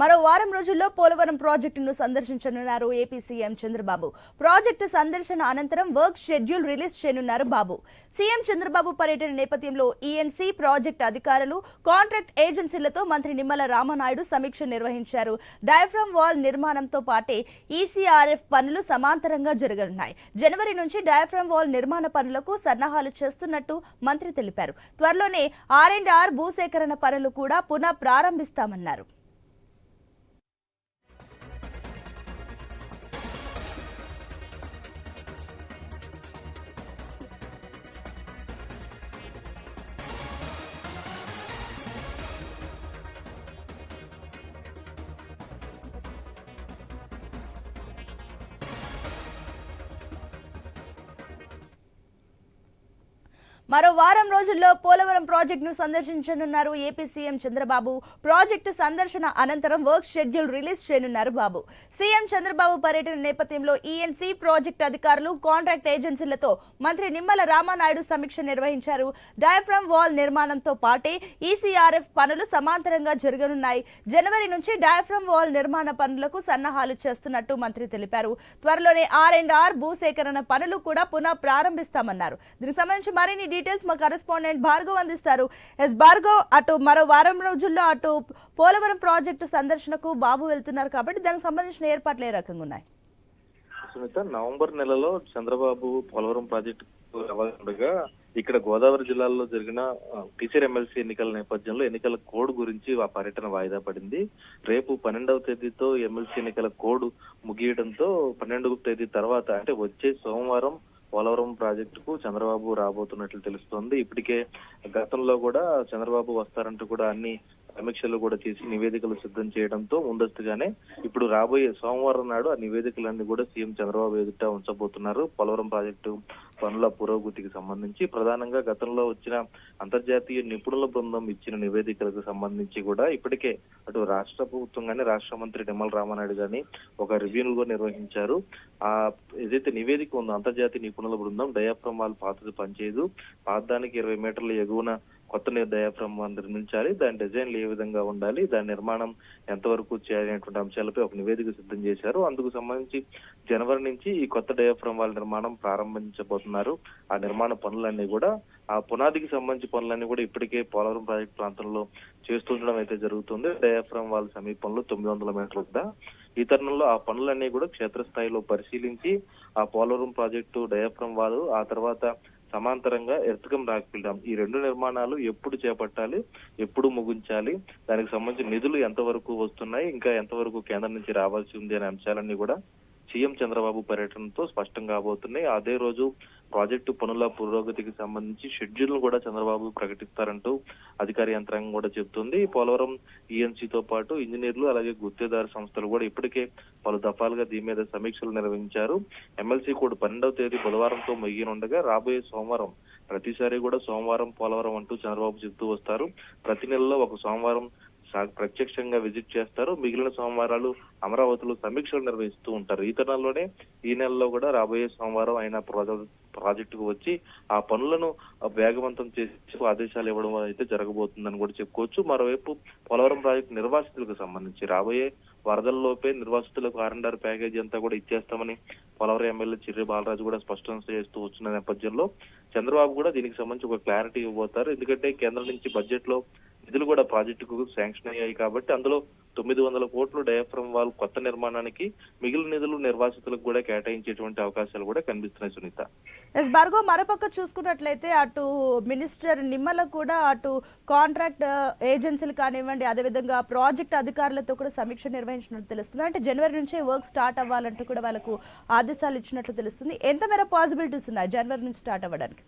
మరో వారం రోజుల్లో పోలవరం ప్రాజెక్టును సందర్శించనున్నారు ఏపీ సీఎం చంద్రబాబు. ప్రాజెక్టు సందర్శన అనంతరం వర్క్ షెడ్యూల్ రిలీజ్ చేయనున్నారు బాబు. సీఎం చంద్రబాబు పర్యటన నేపథ్యంలో ఈఎన్సీ ప్రాజెక్టు అధికారులు కాంట్రాక్ట్ ఏజెన్సీలతో మంత్రి నిమ్మల రామనాయుడు సమీక్ష నిర్వహించారు. డయాఫ్రమ్ వాల్ నిర్మాణంతో పాటే ఈసీఆర్ఎఫ్ పనులు సమాంతరంగా జరగనున్నాయి. జనవరి నుంచి డయాఫ్రమ్ వాల్ నిర్మాణ పనులకు సన్నాహాలు చేస్తున్నట్టు మంత్రి తెలిపారు. త్వరలోనే ఆర్ అండ్ ఆర్ భూసేకరణ పనులు కూడా పునః ప్రారంభిస్తామన్నారు. మరో వారం రోజుల్లో పోలవరం ప్రాజెక్టును సందర్శించనున్నారు ఏపీ సీఎం చంద్రబాబు. ప్రాజెక్టు సందర్శన అనంతరం వర్క్ షెడ్యూల్ రిలీజ్ చేయనున్నారు బాబు. సీఎం చంద్రబాబు పర్యటన నేపథ్యంలో ఈఎన్సీ ప్రాజెక్టు అధికారులు కాంట్రాక్ట్ ఏజెన్సీలతో మంత్రి నిమ్మల రామానాయుడు సమీక్ష నిర్వహించారు. డయాఫ్రమ్ వాల్ నిర్మాణంతో పాటే ఈసీఆర్ఎఫ్ పనులు సమాంతరంగా జరగనున్నాయి. జనవరి నుంచి డయాఫ్రమ్ వాల్ నిర్మాణ పనులకు సన్నాహాలు చేస్తున్నట్టు మంత్రి తెలిపారు. త్వరలోనే ఆర్ అండ్ ఆర్ భూసేకరణ పనులు కూడా పునః ప్రారంభిస్తామన్నారు. దీనికి సంబంధించి మరిన్ని డీటెయిల్స్ మా కరెస్పాండెంట్ భార్గవ్ అందిస్తారు. ఎస్ భార్గవ్ అటు మరో వారం రోజుల్లో అటు పోలవరం ప్రాజెక్టు సందర్శనకు బాబు వెళ్తున్నారు కాబట్టి దానికి సంబంధించిన ఏర్పాట్లు ఏ రకంగా ఉన్నాయి? సునీత నవంబర్ నెలలో చంద్రబాబు పోలవరం ప్రాజెక్టు ఉండగా ఇక్కడ గోదావరి జిల్లాలో జరిగిన టీచర్ ఎమ్మెల్సీ ఎన్నికల నేపథ్యంలో ఎన్నికల కోడ్ గురించి ఆ పర్యటన వాయిదా పడింది. రేపు పన్నెండవ తేదీతో ఎమ్మెల్సీ ఎన్నికల కోడ్ ముగియడంతో పన్నెండవ తేదీ తర్వాత అంటే వచ్చే సోమవారం పోలవరం ప్రాజెక్టుకు చంద్రబాబు రాబోతున్నట్లు తెలుస్తోంది. ఇప్పటికే గతంలో కూడా చంద్రబాబు వస్తారంటూ కూడా అన్ని సమీక్షలు కూడా చేసి నివేదికలు సిద్ధం చేయడంతో ముందస్తుగానే ఇప్పుడు రాబోయే సోమవారం నాడు ఆ నివేదికలన్నీ కూడా సీఎం చంద్రబాబు ఎదుట ఉంచబోతున్నారు. పోలవరం ప్రాజెక్టు పనుల పురోగతికి సంబంధించి ప్రధానంగా గతంలో వచ్చిన అంతర్జాతీయ నిపుణుల బృందం ఇచ్చిన నివేదికలకు సంబంధించి కూడా ఇప్పటికే అటు రాష్ట్ర ప్రభుత్వం కానీ రాష్ట్ర మంత్రి నిమ్మల రామానాయుడు గాని ఒక రివ్యూను కూడా నిర్వహించారు. ఆ ఏదైతే నివేదిక ఉందో అంతర్జాతీయ నిపుణుల బృందం డయాఫ్రమ్ వాల్ పాతది పనిచేయదు. పాతానికి ఇరవై మీటర్ల ఎగువన కొత్త డయాఫ్రమ్ నిర్మించాలి. దాని డిజైన్లు ఏ విధంగా ఉండాలి దాని నిర్మాణం ఎంతవరకు చేయాలి అనేటువంటి అంశాలపై ఒక నివేదిక సిద్ధం చేశారు. అందుకు సంబంధించి జనవరి నుంచి ఈ కొత్త డయాఫ్రమ్ వాల్ నిర్మాణం ప్రారంభించబోతున్నారు ఆ నిర్మాణ పనులన్నీ కూడా ఆ పునాదికి సంబంధించి పనులన్నీ కూడా ఇప్పటికే పోలవరం ప్రాజెక్ట్ ప్రాంతంలో చేస్తుండడం అయితే జరుగుతుంది. డయాఫ్రమ్ వాళ్ళ సమీపంలో తొమ్మిది వందల మీటర్ల వద్ద. ఈ తరుణంలో ఆ పనులన్నీ కూడా క్షేత్రస్థాయిలో పరిశీలించి ఆ పోలవరం ప్రాజెక్టు డయాఫ్రమ్ వాల్ ఆ తర్వాత సమాంతరంగా ఎర్తకం రాకపోవడం ఈ రెండు నిర్మాణాలు ఎప్పుడు చేపట్టాలి ఎప్పుడు ముగించాలి దానికి సంబంధించి నిధులు ఎంతవరకు వస్తున్నాయి ఇంకా ఎంతవరకు కేంద్రం నుంచి రావాల్సి ఉంది అనే అంశాలన్నీ కూడా సీఎం చంద్రబాబు పర్యటనతో స్పష్టం కాబోతున్నాయి. అదే రోజు ప్రాజెక్టు పనుల పురోగతికి సంబంధించి షెడ్యూల్ కూడా చంద్రబాబు ప్రకటిస్తారంటూ అధికార యంత్రాంగం కూడా చెబుతుంది. పోలవరం ఈఎన్సీతో పాటు ఇంజనీర్లు అలాగే గుత్తేదారు సంస్థలు కూడా ఇప్పటికే పలు దఫాలుగా దీని మీద సమీక్షలు నిర్వహించారు. ఎమ్మెల్సీ కోడ్ పన్నెండవ తేదీ బుధవారంతో ముగియనుండగా రాబోయే సోమవారం ప్రతిసారి కూడా సోమవారం పోలవరం అంటూ చంద్రబాబు చెబుతూ వస్తారు. ప్రతి నెలలో ఒక సోమవారం ప్రత్యక్షంగా విజిట్ చేస్తారు. మిగిలిన సోమవారాలు అమరావతిలో సమీక్షలు నిర్వహిస్తూ ఉంటారు. ఈ తరుణంలోనే ఈ నెలలో కూడా రాబోయే సోమవారం ఆయన ప్రాజెక్ట్ ప్రాజెక్టుకు వచ్చి ఆ పనులను వేగవంతం చేసి ఆదేశాలు ఇవ్వడం అయితే జరగబోతుందని కూడా చెప్పుకోవచ్చు. మరోవైపు పోలవరం ప్రాజెక్టు నిర్వాసితులకు సంబంధించి రాబోయే వరదల్లోపే నిర్వాసితులకు ఆర్ఎండ్ఆర్ ప్యాకేజీ అంతా కూడా ఇచ్చేస్తామని పోలవరం ఎమ్మెల్యే చిర్రి బాలరాజు కూడా స్పష్టం చేస్తూ వచ్చిన నేపథ్యంలో చంద్రబాబు కూడా దీనికి సంబంధించి ఒక క్లారిటీ ఇవ్వబోతారు. ఎందుకంటే కేంద్రం నుంచి బడ్జెట్లో నిధులు కూడా ప్రాజెక్టుకు శాంక్షన్ అయ్యాయి కాబట్టి అందులో తొమ్మిది వందల కోట్లు డయాఫ్రమ్ వాల్ కొత్త నిర్మాణానికి మిగిలిన నిధులు నిర్వాసితులకు కూడా కేటాయించేటువంటి అవకాశాలు కూడా కనిపిస్తున్నాయి సునీత. ఎస్ భార్గవ్ మరోపక్క చూసుకున్నట్లయితే అటు మినిస్టర్ నిమ్మల కూడా అటు కాంట్రాక్ట్ ఏజెన్సీలు కానివ్వండి అదేవిధంగా ప్రాజెక్ట్ అధికారులతో కూడా సమీక్ష నిర్వహించినట్టు తెలుస్తుంది. అంటే జనవరి నుంచే వర్క్ స్టార్ట్ అవ్వాలంటూ కూడా వాళ్ళకు ఆదేశాలు ఇచ్చినట్లు తెలుస్తుంది. ఎంత మేర పాసిబిలిటీస్ ఉన్నాయి జనవరి నుంచి స్టార్ట్ అవ్వడానికి?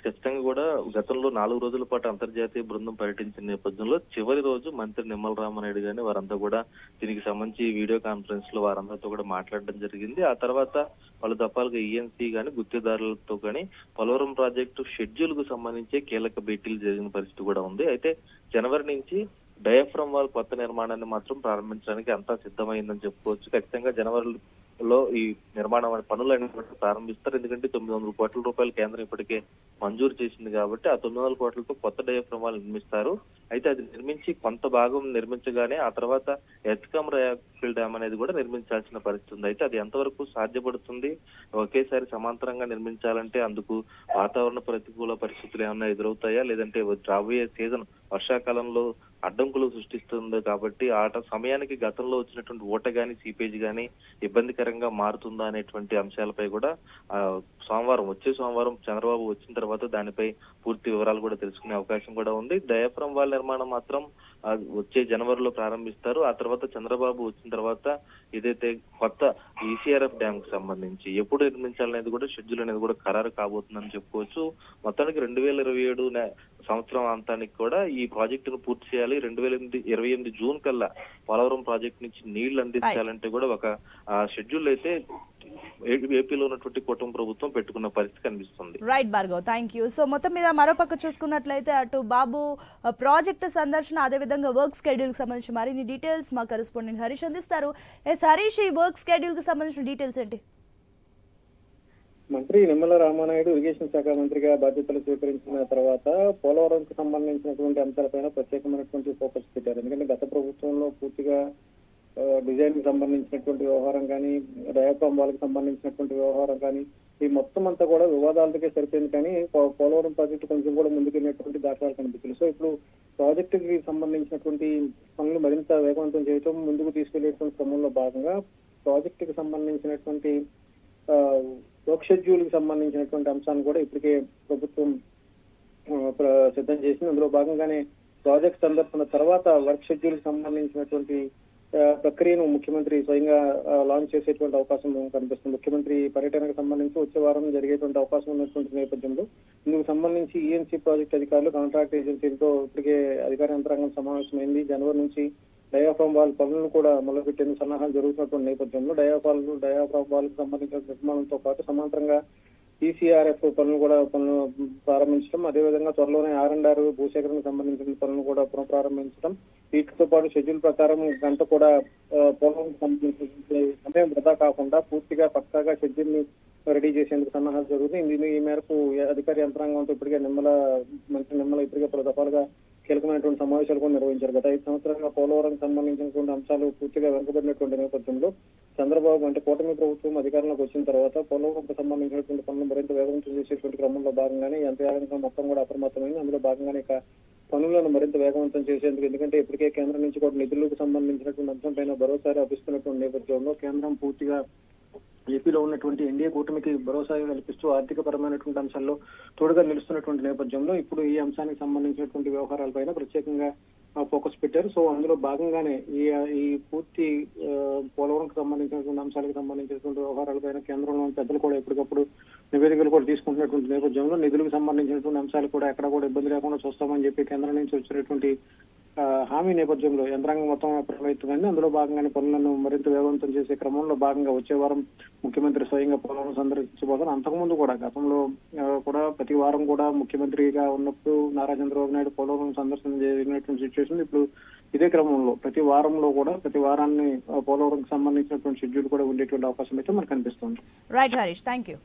ఖచ్చితంగా కూడా గతంలో నాలుగు రోజుల పాటు అంతర్జాతీయ బృందం పర్యటించిన నేపథ్యంలో చివరి రోజు మంత్రి నిమ్మల రామనాయుడు గారిని వారంతా కూడా దీనికి సంబంధించి వీడియో కాన్ఫరెన్స్లో వారందరితో కూడా మాట్లాడడం జరిగింది. ఆ తర్వాత పలు దఫాలుగా ఈఎన్సీ గాని గుత్తిదారులతో గాని పోలవరం ప్రాజెక్టు షెడ్యూల్కు సంబంధించి కీలక భేటీలు జరిగిన పరిస్థితి కూడా ఉంది. అయితే జనవరి నుంచి డయాఫ్రమ్ వాల్ కొత్త నిర్మాణాన్ని మాత్రం ప్రారంభించడానికి అంతా సిద్ధమైందని చెప్పుకోవచ్చు. ఖచ్చితంగా జనవరి లో ఈ నిర్మాణం పనులు అనేటువంటి ప్రారంభిస్తారు. ఎందుకంటే తొమ్మిది వందల కోట్ల రూపాయలు కేంద్రం ఇప్పటికే మంజూరు చేసింది కాబట్టి ఆ తొమ్మిది వందల కోట్లతో కొత్త డయాఫ్రమాలు నిర్మిస్తారు. అయితే అది నిర్మించి కొంత భాగం నిర్మించగానే ఆ తర్వాత ఎత్కమ్ రయాఫిల్ డ్యామ్ అనేది కూడా నిర్మించాల్సిన పరిస్థితి ఉంది. అయితే అది ఎంతవరకు సాధ్యపడుతుంది? ఒకేసారి సమాంతరంగా నిర్మించాలంటే అందుకు వాతావరణ ప్రతికూల పరిస్థితులు ఏమైనా ఎదురవుతాయా? లేదంటే రాబోయే సీజన్ వర్షాకాలంలో అడ్డంకులు సృష్టిస్తుంది కాబట్టి ఆట సమయానికి గతంలో వచ్చినటువంటి ఓట గాని సీపేజ్ గాని ఇబ్బందికరంగా మారుతుందా అనేటువంటి అంశాలపై కూడా సోమవారం వచ్చే సోమవారం చంద్రబాబు వచ్చిన తర్వాత దానిపై పూర్తి వివరాలు కూడా తెలుసుకునే అవకాశం కూడా ఉంది. డయాఫ్రమ్ వాల్ నిర్మాణం మాత్రం వచ్చే జనవరిలో ప్రారంభిస్తారు. ఆ తర్వాత చంద్రబాబు వచ్చిన తర్వాత ఏదైతే కొత్త ఈసీఆర్ఎఫ్ డ్యామ్కు సంబంధించి ఎప్పుడు నిర్మించాలనేది కూడా షెడ్యూల్ అనేది కూడా ఖరారు కాబోతుందని చెప్పుకోవచ్చు. మొత్తానికి రెండు వేల ఇరవై ఏడు సంవత్సరం అంతానికి కూడా ఈ ప్రాజెక్టును పూర్తి చేయాలి. రెండు వేల ఎనిమిది ఇరవై ఎనిమిది జూన్ కల్లా పోలవరం ప్రాజెక్ట్ నుంచి నీళ్ళు అందించాలంటే కూడా ఒక షెడ్యూల్ అయితే ఏపీలో ఉన్నటువంటి కుటుంబ ప్రభుత్వం పెట్టుకున్న పరిస్థితి కనిపిస్తుంది. Right Bhargav thank you so మొత్తం మీద మరోపక్క చూసుకున్నట్లయితే అటు బాబు ప్రాజెక్టు సందర్శన అదేవిధంగా వర్క్ స్కెడ్యూల్కి సంబంధించి మరిన్ని డీటెయిల్స్ మా కరెస్పాండెంట్ హరీష్ అందిస్తారు. ఎస్ హరీష్ ఈ వర్క్ స్కెడ్యూల్కి సంబంధించిన డీటెయిల్స్ ఏంటి? మంత్రి నిమ్మల రామానాయుడు ఇరిగేషన్ శాఖ మంత్రిగా బాధ్యతలు స్వీకరించిన తర్వాత పోలవరంకు సంబంధించినటువంటి అంశాలపైన ప్రత్యేకమైనటువంటి ఫోకస్ పెట్టారు. ఎందుకంటే గత ప్రభుత్వంలో పూర్తిగా డిజైన్కి సంబంధించినటువంటి వ్యవహారం కానీ డయాఫ్రామ్ వాళ్ళకి సంబంధించినటువంటి వ్యవహారం కానీ ఈ మొత్తం అంతా కూడా వివాదాలకే సరిపోయింది కానీ పోలవరం ప్రాజెక్టు కొంచెం కూడా ముందుకెళ్ళినటువంటి దాఖలాలు కనిపించారు సో ఇప్పుడు ప్రాజెక్టుకి సంబంధించినటువంటి పనులు మరింత వేగవంతం చేయటం ముందుకు తీసుకెళ్ళేటువంటి క్రమంలో భాగంగా ప్రాజెక్టుకి సంబంధించినటువంటి వర్క్ షెడ్యూల్కి సంబంధించినటువంటి అంశాన్ని కూడా ఇప్పటికే ప్రభుత్వం సిద్ధం చేసింది. అందులో భాగంగానే ప్రాజెక్ట్ సందర్భన తర్వాత వర్క్ షెడ్యూల్కి సంబంధించినటువంటి ప్రక్రియను ముఖ్యమంత్రి స్వయంగా లాంచ్ చేసేటువంటి అవకాశం కనిపిస్తుంది. ముఖ్యమంత్రి పర్యటనకు సంబంధించి వచ్చే వారం జరిగేటువంటి అవకాశం ఉన్నటువంటి నేపథ్యంలో ఇందుకు సంబంధించి ఈఎన్సీ ప్రాజెక్ట్ అధికారులు కాంట్రాక్ట్ ఏజెన్సీలతో ఇప్పటికే అధికార యంత్రాంగం సమావేశమైంది. జనవరి నుంచి డయాఫ్రామ్ వాల్ పనులను కూడా మొదలుపెట్టేందుకు సన్నాహాలు జరుగుతున్నటువంటి నేపథ్యంలో డయాఫాల్ డయాఫ్రామ్ వాల్కు సంబంధించిన నిర్మాణంతో పాటు సమాంతరంగా ఈసీఆర్ఎఫ్ పనులు కూడా పనులు ప్రారంభించడం అదేవిధంగా త్వరలోనే ఆర్ అండ్ ఆర్ భూసేకరణకు సంబంధించిన పనులు కూడా పునఃప్రారంభించడం వీటితో పాటు షెడ్యూల్ ప్రకారం గంట కూడా పొలం సంబంధించిన సమయం వృధా కాకుండా పూర్తిగా పక్కాగా షెడ్యూల్ని రెడీ చేసేందుకు సన్నాహాలు జరుగుతుంది ఈ మేరకు అధికార యంత్రాంగంతో ఇప్పటికే నిమ్మల మంత్రి నిమ్మల ఇప్పటికే పలు దఫాలుగా కీలకమైనటువంటి సమావేశాలు కూడా నిర్వహించారు. గత ఐదు సంవత్సరాలుగా పోలవరం సంబంధించినటువంటి అంశాలు పూర్తిగా వెనుకబడినటువంటి నేపథ్యంలో చంద్రబాబు అంటే కూటమి ప్రభుత్వం అధికారంలోకి వచ్చిన తర్వాత పోలవరంకు సంబంధించినటువంటి పనులు మరింత వేగవంతం చేసేటువంటి క్రమంలో భాగంగానే యంత్రయాగంగా మొత్తం కూడా అప్రమత్తమైంది. అందులో భాగంగానే ఇక పనులను మరింత వేగవంతం చేసేందుకు ఎందుకంటే ఇప్పటికే కేంద్రం నుంచి కూడా నిధులకు సంబంధించినటువంటి అంశం పైన భరోసా లభిస్తున్నటువంటి నేపథ్యంలో కేంద్రం పూర్తిగా ఏపీలో ఉన్నటువంటి ఎన్డీఏ కూటమికి భరోసా కల్పిస్తూ ఆర్థిక పరమైనటువంటి అంశాల్లో తోడుగా నిలుస్తున్నటువంటి నేపథ్యంలో ఇప్పుడు ఈ అంశానికి సంబంధించినటువంటి వ్యవహారాలపైన ప్రత్యేకంగా ఫోకస్ పెట్టారు. సో అందులో భాగంగానే ఈ ఈ పూర్తి పోలవరంకి సంబంధించినటువంటి అంశాలకు సంబంధించినటువంటి వ్యవహారాలపైన కేంద్రంలోని పెద్దలు కూడా ఎప్పటికప్పుడు నివేదికలు కూడా తీసుకుంటున్నటువంటి నేపథ్యంలో నిధులకు సంబంధించినటువంటి అంశాలు కూడా ఎక్కడ కూడా ఇబ్బంది లేకుండా చూస్తామని చెప్పి కేంద్రం నుంచి వచ్చినటువంటి హామీ నేపథ్యంలో యంత్రాంగం మొత్తం ప్రభావితమైంది అందులో భాగంగానే పనులను మరింత వేగవంతం చేసే క్రమంలో భాగంగా వచ్చే వారం ముఖ్యమంత్రి స్వయంగా పోలవరం సందర్శించబోతారు అంతకుముందు కూడా గతంలో కూడా ప్రతి వారం కూడా ముఖ్యమంత్రిగా ఉన్నప్పుడు నారా చంద్రబాబు నాయుడు పోలవరం సందర్శన జరిగినటువంటి సిచ్యువేషన్ ఇప్పుడు ఇదే క్రమంలో ప్రతి వారంలో కూడా ప్రతి వారాన్ని పోలవరంకి సంబంధించినటువంటి షెడ్యూల్ కూడా ఉండేటువంటి అవకాశం అయితే మనకు కనిపిస్తుంది. Right Harish thank you